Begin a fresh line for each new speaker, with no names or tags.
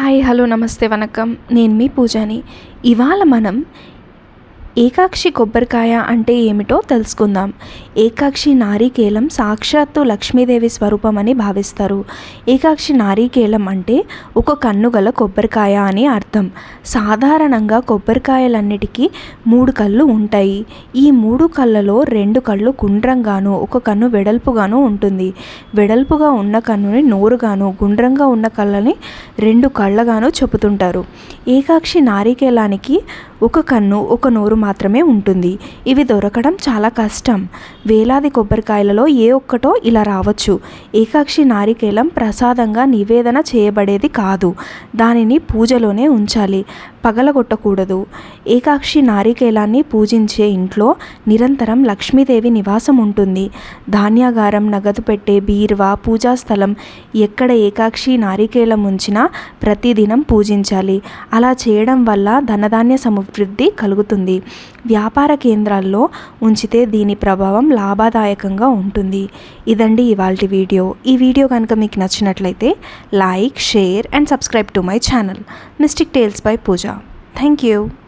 Hi hello నమస్తే వనకం. నేను మీ పూజాని. ఇవాళ మనం ఏకాక్షి కొబ్బరికాయ అంటే ఏమిటో తెలుసుకుందాం. ఏకాక్షి నారీకేలం సాక్షాత్తు లక్ష్మీదేవి స్వరూపం అని భావిస్తారు. ఏకాక్షి నారీకేలం అంటే ఒక కన్ను గల కొబ్బరికాయ అని అర్థం. సాధారణంగా కొబ్బరికాయలన్నిటికీ మూడు కళ్ళు ఉంటాయి. ఈ మూడు కళ్ళలో రెండు కళ్ళు గుండ్రంగాను ఒక కన్ను వెడల్పుగాను ఉంటుంది. వెడల్పుగా ఉన్న కన్నుని నోరుగాను గుండ్రంగా ఉన్న కళ్ళని రెండు కళ్ళగాను చెబుతుంటారు. ఏకాక్షి నారికేలానికి ఒక కన్ను ఒక నోరు మాత్రమే ఉంటుంది. ఇవి దొరకడం చాలా కష్టం. వేలాది కొబ్బరికాయలలో ఏ ఒక్కటో ఇలా రావచ్చు. ఏకాక్షి నారికేలం ప్రసాదంగా నివేదన చేయబడేది కాదు. దానిని పూజలోనే ఉంచాలి. పగలగొట్టకూడదు. ఏకాక్షి నారికేలాన్ని పూజించే ఇంట్లో నిరంతరం లక్ష్మీదేవి నివాసం ఉంటుంది ధాన్యాగారం నగదు పెట్టే బీరువా పూజా స్థలం ఎక్కడ ఏకాక్షి నారికేలం ఉంచినా ప్రతిదినం పూజించాలి. అలా చేయడం వల్ల ధనధాన్య సమృద్ధి కలుగుతుంది. వ్యాపార కేంద్రాల్లో ఉంచితే దీని ప్రభావం లాభదాయకంగా ఉంటుంది. ఇదండి ఇవాళ వీడియో. ఈ వీడియో కనుక మీకు నచ్చినట్లయితే like share and subscribe to my channel. Mystic tales by Pooja. Thank you.